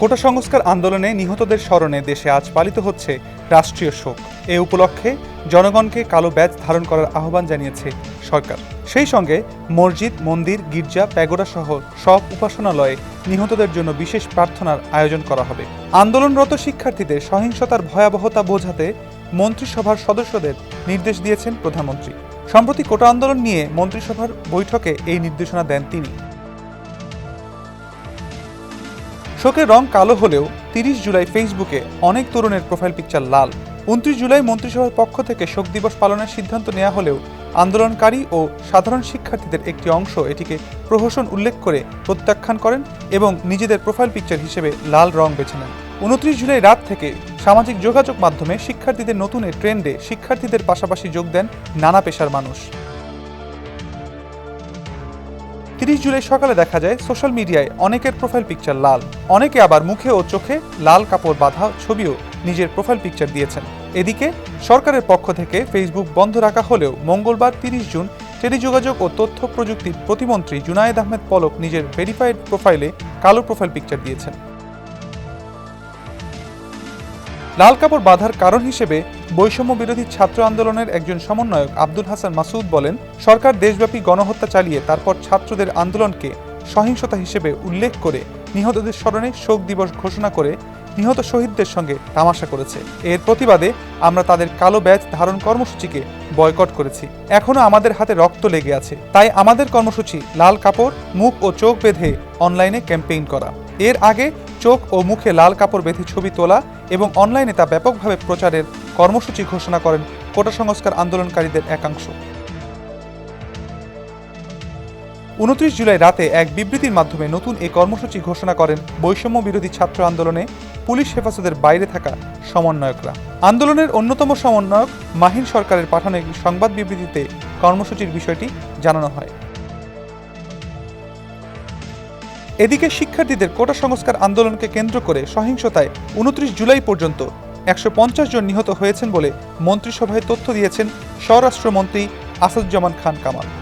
কোটা সংস্কার আন্দোলনে নিহতদের স্মরণে দেশে আজ পালিত হচ্ছে রাষ্ট্রীয় শোক। এ উপলক্ষে জনগণকে কালো ব্যাজ ধারণ করার আহ্বান জানিয়েছে সরকার। সেই সঙ্গে মসজিদ, মন্দির, গির্জা, প্যাগোডা সহ সব উপাসনালয়ে নিহতদের জন্য বিশেষ প্রার্থনার আয়োজন করা হবে। আন্দোলনরত শিক্ষার্থীদের সহিংসতার ভয়াবহতা বোঝাতে মন্ত্রিসভার সদস্যদের নির্দেশ দিয়েছেন প্রধানমন্ত্রী। সম্প্রতি কোটা আন্দোলন নিয়ে মন্ত্রিসভার বৈঠকে এই নির্দেশনা দেন তিনি। শোকের রং কালো হলেও তিরিশ জুলাই ফেসবুকে অনেক তরুণের প্রোফাইল পিকচার লাল। উনত্রিশ জুলাই মন্ত্রিসভার পক্ষ থেকে শোক দিবস পালনের সিদ্ধান্ত নেওয়া হলেও আন্দোলনকারী ও সাধারণ শিক্ষার্থীদের একটি অংশ এটিকে প্রহসন উল্লেখ করে প্রত্যাখ্যান করেন এবং নিজেদের প্রোফাইল পিকচার হিসেবে লাল রং বেছে নেন। উনত্রিশ জুলাই রাত থেকে সামাজিক যোগাযোগ মাধ্যমে শিক্ষার্থীদের নতুন এ ট্রেন্ডে শিক্ষার্থীদের পাশাপাশি যোগ দেন নানা পেশার মানুষ। তিরিশ জুলাই সকালে দেখা যায় সোশ্যাল মিডিয়ায় অনেকের প্রোফাইল পিকচার লাল। অনেকে আবার মুখে ও চোখে লাল কাপড় বাঁধা ছবিও নিজের প্রোফাইল পিকচার দিয়েছেন। এদিকে, সরকারের পক্ষ থেকে ফেসবুক বন্ধ রাখা হলেও মঙ্গলবার তিরিশ জুন টেলিযোগাযোগ ও তথ্য প্রযুক্তি প্রতিমন্ত্রী জুনায়েদ আহমেদ পলক নিজের ভেরিফাইড প্রোফাইলে কালো প্রোফাইল পিকচার দিয়েছেন। লাল কাপড় বাঁধার কারণ হিসেবে বৈষম্য বিরোধী ছাত্র আন্দোলনের একজন সমন্বয়ক আব্দুল হাসান মাসুদ বলেন, সরকার দেশব্যাপী গণহত্যা চালিয়ে তারপর ছাত্রদের আন্দোলনকে সহিংসতা হিসেবে উল্লেখ করে নিহতদের স্মরণে শোক দিবস ঘোষণা করে নিহত শহীদদের সঙ্গে তামাশা করেছে। এর প্রতিবাদে আমরা তাদের কালো ব্যাজ ধারণ কর্মসূচিকে বয়কট করেছি। এখনও আমাদের হাতে রক্ত লেগে আছে। তাই আমাদের কর্মসূচি লাল কাপড়, মুখ ও চোখ বেঁধে অনলাইনে ক্যাম্পেইন করা। এর আগে চোখ ও মুখে লাল কাপড় বেঁধে ছবি তোলা এবং অনলাইনে তা ব্যাপকভাবে প্রচারের কর্মসূচি ঘোষণা করেন কোটা সংস্কার আন্দোলনকারীদের একাংশ। উনত্রিশ জুলাই রাতে এক বিবৃতির মাধ্যমে নতুন এই কর্মসূচি ঘোষণা করেন বৈষম্য বিরোধী ছাত্র আন্দোলনে পুলিশ হেফাজতের বাইরে থাকা সমন্বয়করা। আন্দোলনের অন্যতম সমন্বয়ক মাহিন সরকারের পাঠানো একটি সংবাদ বিবৃতিতে কর্মসূচির বিষয়টি জানানো হয়। এদিকে শিক্ষার্থীদের কোটা সংস্কার আন্দোলনকে কেন্দ্র করে সহিংসতায় উনত্রিশ জুলাই পর্যন্ত একশো পঞ্চাশ জন নিহত হয়েছেন বলে মন্ত্রিসভায় তথ্য দিয়েছেন স্বরাষ্ট্রমন্ত্রী আসাদুজ্জামান খান কামাল।